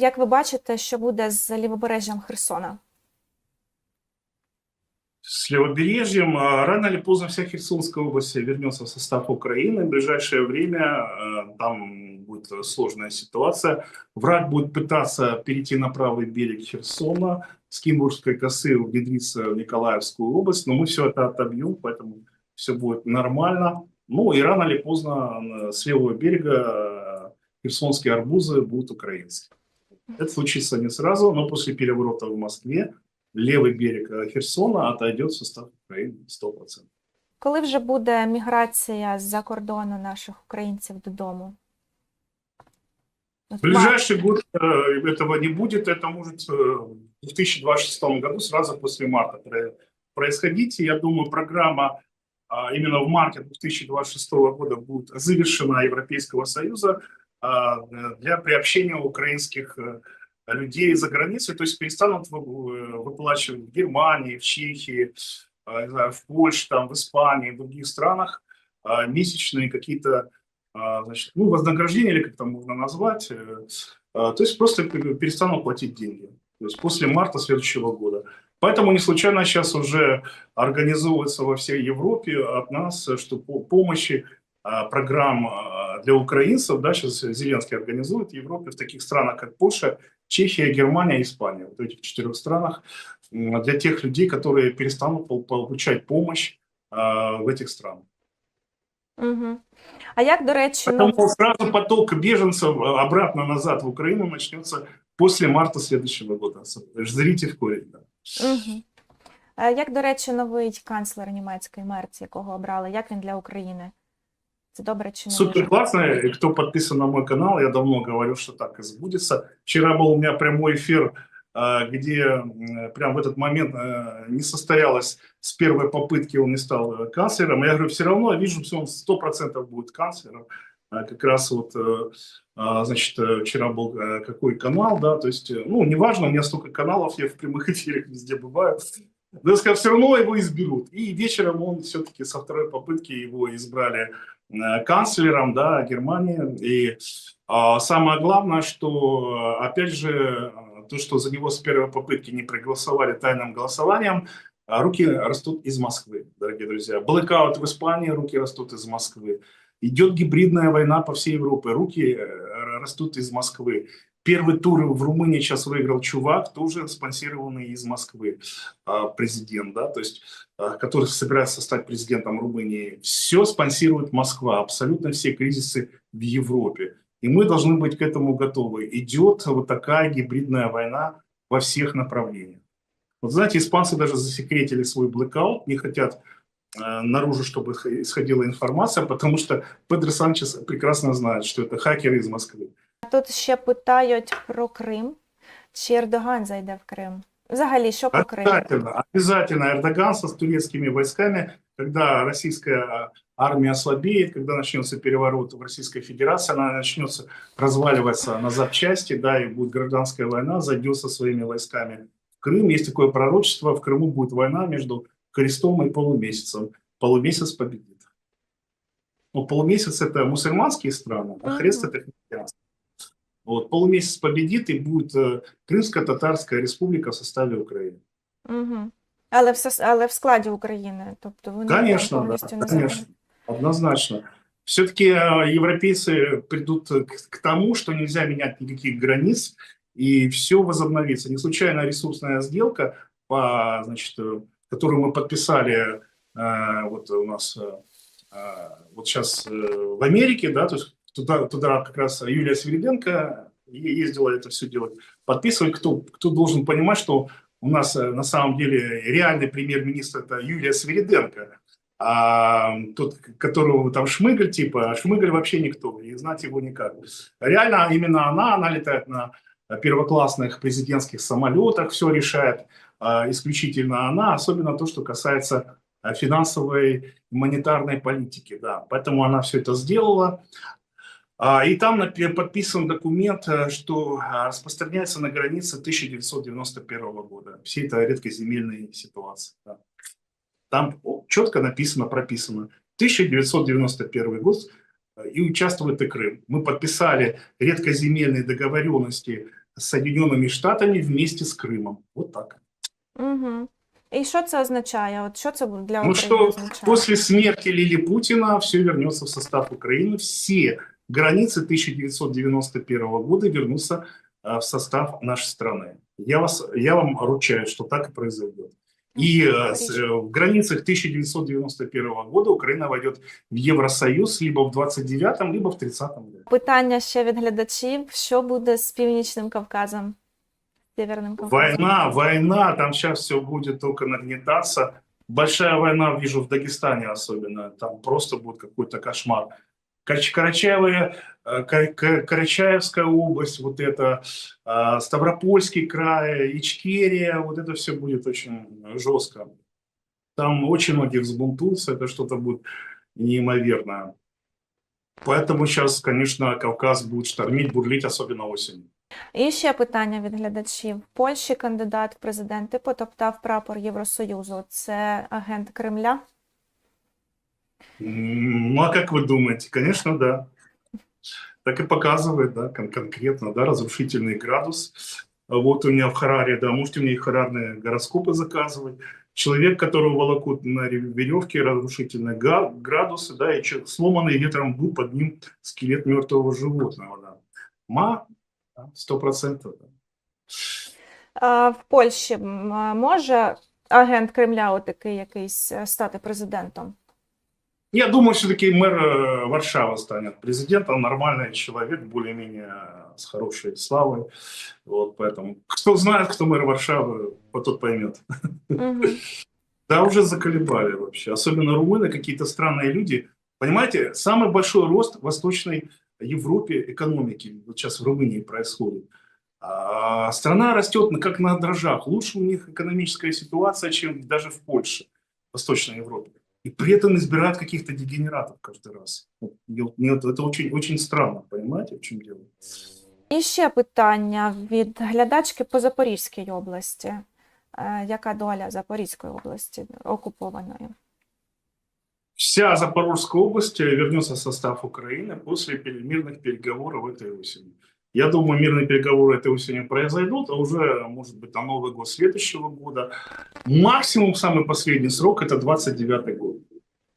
як ви бачите, що буде з лівобережжям Херсона? С левобережьем а, рано или поздно вся Херсонская область вернется в состав Украины. В ближайшее время а, там будет сложная ситуация. Враг будет пытаться перейти на правый берег Херсона, с Кимбургской косы внедриться в Николаевскую область, но мы все это отобьем, поэтому все будет нормально. Ну и рано или поздно э, с левого берега херсонские арбузы будут украинские. Это случится не сразу, но после переворота в Москве левый берег э, Херсона отойдет в состав Украины 100%. Коли вже буде міграція з-за кордону наших українців додому? От В ближайший год э, этого не будет, это может э, в 2026 году, сразу после марта про- происходить. И я думаю, программа а, именно в марте 2026 года будет завершена Европейского Союза а, для приобщения украинских э, людей за границей, то есть перестанут э, выплачивать в Германии, в Чехии, а, в Польше, там, в Испании, в других странах а, месячные какие-то а, значит, ну, вознаграждение, или как там можно назвать, э, а, то есть просто пер- перестанут платить деньги. То есть после марта следующего года. Поэтому не случайно сейчас уже организовывается во всей Европе от нас, что по помощи а, программ а, для украинцев, да, сейчас Зеленский организует в Европе, в таких странах, как Польша, Чехия, Германия, Испания, вот в этих четырех странах, м, для тех людей, которые перестанут пол- получать помощь а, в этих странах. Угу. А як, до речі, ну, Поэтому сразу поток беженцев э, обратно назад в Украину начнется после марта следующего года. Зрите в корень. Да. угу. А як, до речі, новий канцлер німецький Мерц, якого обрали, як він для України? Це добре чи не Супер классно. И Кто подписан на мой канал, я давно говорю, что так и сбудется. Вчера был у меня прямой эфир, э, где м, прям в этот момент э, не состоялось с первой попытки, он не стал э, канцлером. Я говорю, все равно я вижу, что он 100% будет канцлером. А Как раз вот, э, а, значит, э, вчера был какой канал, да, то есть, ну, неважно, у меня столько каналов, я в прямых эфирах везде бываю. Сказал, все равно его изберут. И вечером он все-таки со второй попытки его избрали э, канцлером, да, Германии. И а, самое главное, что, э, опять же, э, то, что за него с первой попытки не проголосовали тайным голосованием, руки растут из Москвы, дорогие друзья. Блэкаут в Испании, руки растут из Москвы. Идет гибридная война по всей Европе, руки растут из Москвы. Первый тур в Румынии сейчас выиграл чувак, тоже спонсированный из Москвы, а, президент, да, то есть, а, который собирается стать президентом Румынии. Все спонсирует Москва, абсолютно все кризисы в Европе. И мы должны быть к этому готовы. Идет вот такая гибридная война во всех направлениях. Вот знаете, испанцы даже засекретили свой блэкаут, не хотят э, наружу, чтобы исх- исходила информация, потому что Педро Санчес прекрасно знает, что это хакеры из Москвы. Тут ще питають про Крим. Чи Ердоган зайде в Крим? Взагалі, що по Криму? Обязательно, обязательно Эрдоган со с турецкими войсками, когда российская а, армия ослабеет, когда начнется переворот в Российской Федерации, она начнется разваливаться на запчасти, да, и будет гражданская война, зайдет со своими войсками в Крым. Есть такое пророчество, в Крыму будет война между крестом и полумесяцем. Полумесяц победит. Ну, полумесяц это мусульманские страны, а хрест это христианство. Вот, полумесяц победит, и будет э, Крымско-Татарская республика в составе Украины. Угу. Але, в, сос- але в складі України. Тобто вони там Конечно, да, повністю не конечно, однозначно. Все-таки европейцы придут к, к тому, что нельзя менять никаких границ, и все возобновится. Не случайно ресурсная сделка, по, значит, э, которую мы подписали э, вот у нас э, э, вот сейчас э, в Америке, да, то есть туда, туда как раз Юлия Свириденко е- ездила это все делать, подписывать, кто, кто должен понимать, что у нас э, на самом деле реальный премьер-министр это Юлия Свириденко, а тот, которого там Шмыгаль типа, а Шмыгаль вообще никто, и знать его никак. Реально именно она, она летает на первоклассных президентских самолетах, все решает а, исключительно она, особенно то, что касается а, финансовой монетарной политики, да. Поэтому она все это сделала. А, И там напи- подписан документ, э, что а, распространяется на границе 1991 года. Все это редкоземельные ситуации. да. Там четко написано, прописано 1991 год э, и участвует и Крым. Мы подписали редкоземельные договоренности с Соединенными Штатами вместе с Крымом. Вот так. Угу. І що це означає? От що це для України Ну что, означає? после смерти Лили Путина все вернется в состав Украины. Все границы 1991 года вернутся а, в состав нашей страны. Я, вас, я вам ручаюсь, что так и произойдет. И э, с- э, в границах 1991 года Украина войдет в Евросоюз либо в 29-м, либо в 30-м году. Питання ще від глядачів: що буде з Північним Кавказом? Северним Кавказом? Война, война, там сейчас все будет только нагнетаться. Большая война, вижу, в Дагестане особенно. Там просто будет какой-то кошмар. Карач- Карачаевая, э, Ка- Ка- Карачаевская область, вот это, э, Ставропольский край, Ичкерия, вот это все будет очень жестко. Там очень многие взбунтуются, это что-то будет неимоверное. Поэтому сейчас, конечно, Кавказ будет штормить, бурлить, особенно осенью. І ще питання від глядачів. В Польщі кандидат в президенти потоптав прапор Євросоюзу. Це агент Кремля? Ну, а как вы думаете? Конечно, да. Так и показывает, да, кон- конкретно, да, разрушительный градус. А Вот у меня в Хараре, да, можете мне харарные гороскопы заказывать. Человек, которого волокут на ре- веревке, разрушительные градусы, да, и человек, сломанный ветром дуб, под ним скелет мертвого животного, да. Ма, сто процентов, да. А в Польщі м, а може агент Кремля, отакий якийсь, е, стати президентом? Я думаю, все-таки мэр э, Варшавы станет президентом, нормальный человек, более-менее с хорошей славой. Вот поэтому, кто знает, кто мэр Варшавы, вот тот поймет. Угу. Да, уже заколебали вообще. Особенно румыны, какие-то странные люди. Понимаете, самый большой рост в Восточной Европе экономики вот сейчас в Румынии происходит. А страна растет как на дрожжах. Лучше у них экономическая ситуация, чем даже в Польше, в Восточной Европе И при этом избирают каких-то дегенератов каждый раз. Вот, мне вот- мне вот это очень, очень странно, понимаете, в чем дело? І ще питання від глядачки по Запорізькій області. Е, Яка доля Запорізької області окупованої? Вся Запорожская область э, вернется в состав Украины после пере- мирных переговоров этой осени. Я думаю, мирные переговоры этой осенью произойдут, а уже, может быть, на Новый год следующего года. Максимум, самый последний срок, это 29 год.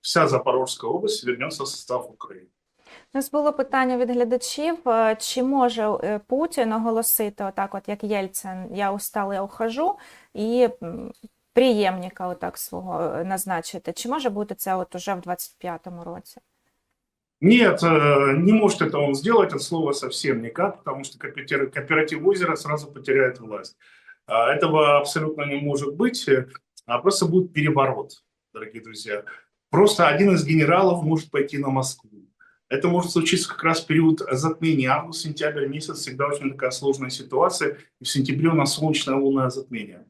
Вся Запорожская область вернется в состав Украины. У нас було питання від глядачів, е, чи може е, Путін оголосити, отак, от як Єльцин, я устал, я ухожу, і м, приємника отак свого е, назначити. Чи може бути це от уже в 25-му році? Нет, э, не может это он сделать от слова совсем никак, потому что кооператив, кооператив озера сразу потеряет власть. А, Этого абсолютно не может быть, э, а просто будет переворот, дорогие друзья. Просто один из генералов может пойти на Москву. Это может случиться как раз в период затмения. Август-сентябрь месяц всегда очень такая сложная ситуация. И в сентябре у нас солнечное лунное затмение.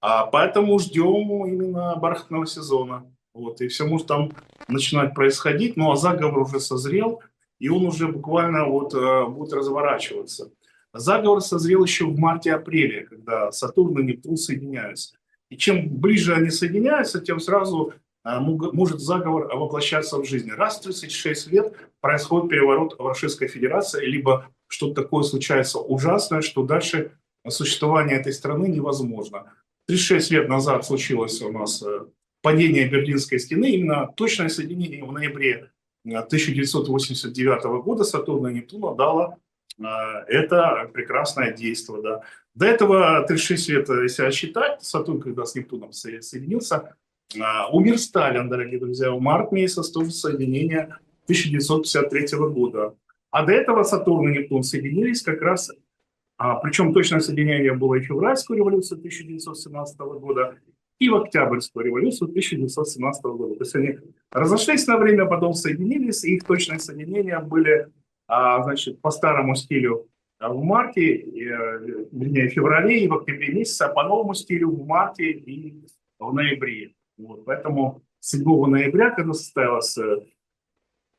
А поэтому ждем именно бархатного сезона. Вот, и все может там начинать происходить, ну а заговор уже созрел, и он уже буквально вот э, будет разворачиваться. Заговор созрел еще в марте-апреле, когда Сатурн и Нептун соединяются. И чем ближе они соединяются, тем сразу может заговор воплощаться в жизни. Раз в 36 лет происходит переворот в Российской Федерации, либо что-то такое случается ужасное, что дальше существование этой страны невозможно. 36 лет назад случилось у нас э, падение Берлинской стены, именно точное соединение в ноябре э, 1989 года Сатурна и Нептуна дало э, это прекрасное действие. Да. До этого 36 лет, э, если считать, Сатурн, когда с Нептуном со- соединился, э, умер Сталин, дорогие друзья, в март месяц тоже соединение 1953 года. А до этого Сатурн и Нептун соединились как раз, а, причем точное соединение было и в февральскую революцию 1917 года, и в Октябрьскую революцию 1917 года. То есть они разошлись на время, потом соединились, и их точные соединения были, а, значит, по старому стилю а, в марте, и, вернее, в феврале и в октябре месяце, а по новому стилю в марте и в ноябре. Вот, поэтому 7 ноября, когда состоялась э,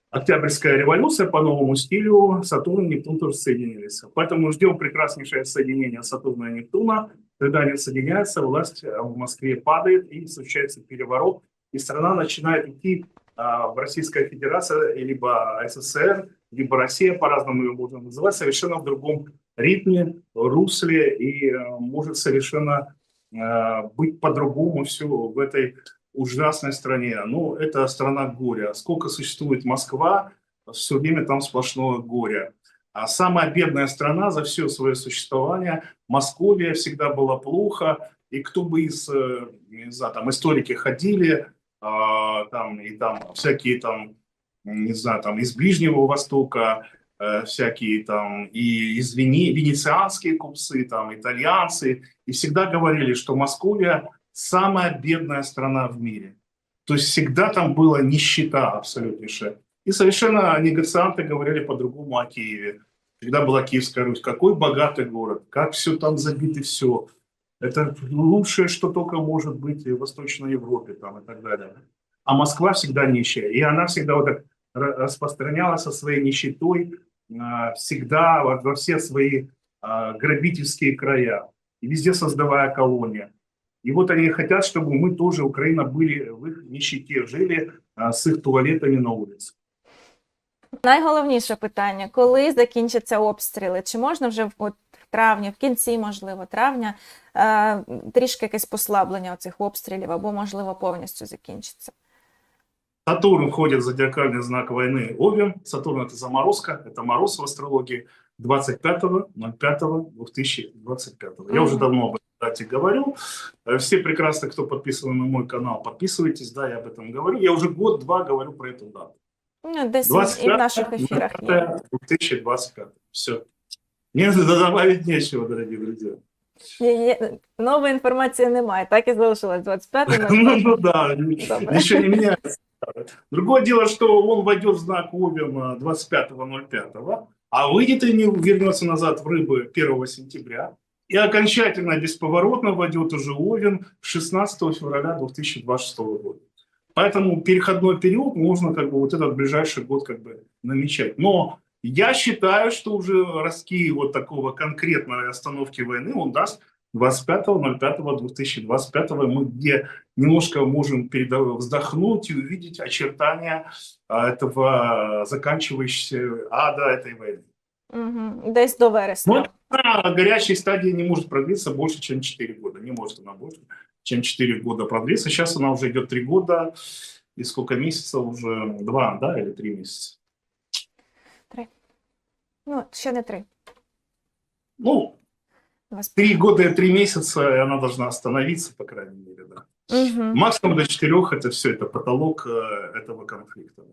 Октябрьская революция по новому стилю, Сатурн и Нептун тоже соединились. Поэтому ждем прекраснейшее соединение Сатурна и Нептуна. Когда они соединяются, власть э, в Москве падает и случается переворот, и страна начинает идти а, в Российская Федерация, либо СССР, либо Россия, по-разному ее можно называть, совершенно в другом ритме, русле и э, может совершенно быть по-другому все в этой ужасной стране. Ну, это страна горя. Сколько существует Москва, все время там сплошное горе. А самая бедная страна за все свое существование, Московия, всегда было плохо. И кто бы из, э, не знаю, там историки ходили, а, там и там всякие там, не знаю, там из Ближнего Востока, э, всякие там и из Вени, венецианские купцы, там итальянцы, и всегда говорили, что Московия самая бедная страна в мире. То есть всегда там была нищета абсолютнейшая. И совершенно негацианты говорили по-другому о Киеве. Когда была Киевская Русь, какой богатый город, как все там забито, все. Это лучшее, что только может быть в Восточной Европе там, и так далее. А Москва всегда нищая. И она всегда вот так распространялась со своей нищетой а, всегда во, во все свои а, грабительские края. И везде создавая колонии. И вот они хотят, чтобы мы тоже, Украина, были в их нищете, жили а, с их туалетами на улице. Найголовніше питання: коли закінчаться обстріли? Чи можна вже в, от, в травні, в кінці, можливо, травня, е, трішки якесь послаблення цих обстрілів, або, можливо, повністю закінчиться? Сатурн входит в зодиакальный знак войны Овен. Сатурн – это заморозка, это мороз в астрологии 25.05.2025. Я Мгм. уже давно об этом дате говорю. Э, Все прекрасно, кто подписан на мой канал, подписывайтесь, да, я об этом говорю. Я уже год-два говорю про эту дату. Ну, десь і в наших ефірах є. 2025. Все. Мне добавить нечего, дорогие друзья. Є, є. Нової інформації немає, так і залишилось 25 Ну, ну да, Добре. ничего не меняется. Другое дело, что он войдет в знак Овен а, 25.05, а выйдет и не вернется назад в рыбы 1 сентября. И окончательно, бесповоротно войдет уже Овен 16 февраля 2026 года. Поэтому переходной период можно как бы вот этот ближайший год как бы намечать. Но я считаю, что уже ростки вот такого конкретной остановки войны он даст 25.05.2025, мы где немножко можем переда- вздохнуть и увидеть очертания а, этого заканчивающегося ада этой войны. Угу. Десь до вересня. Но на горячей стадии не может продлиться больше, чем 4 года. Не может она больше, чем 4 года продлиться. Сейчас она уже идет 3 года. И сколько месяцев уже? 2, да, или 3 месяца? Ну, ще не три. Ну, 3 года и 3 месяца, и она должна остановиться, по крайней мере, да. Угу. Максимум до 4 это все, это потолок э, этого конфликта.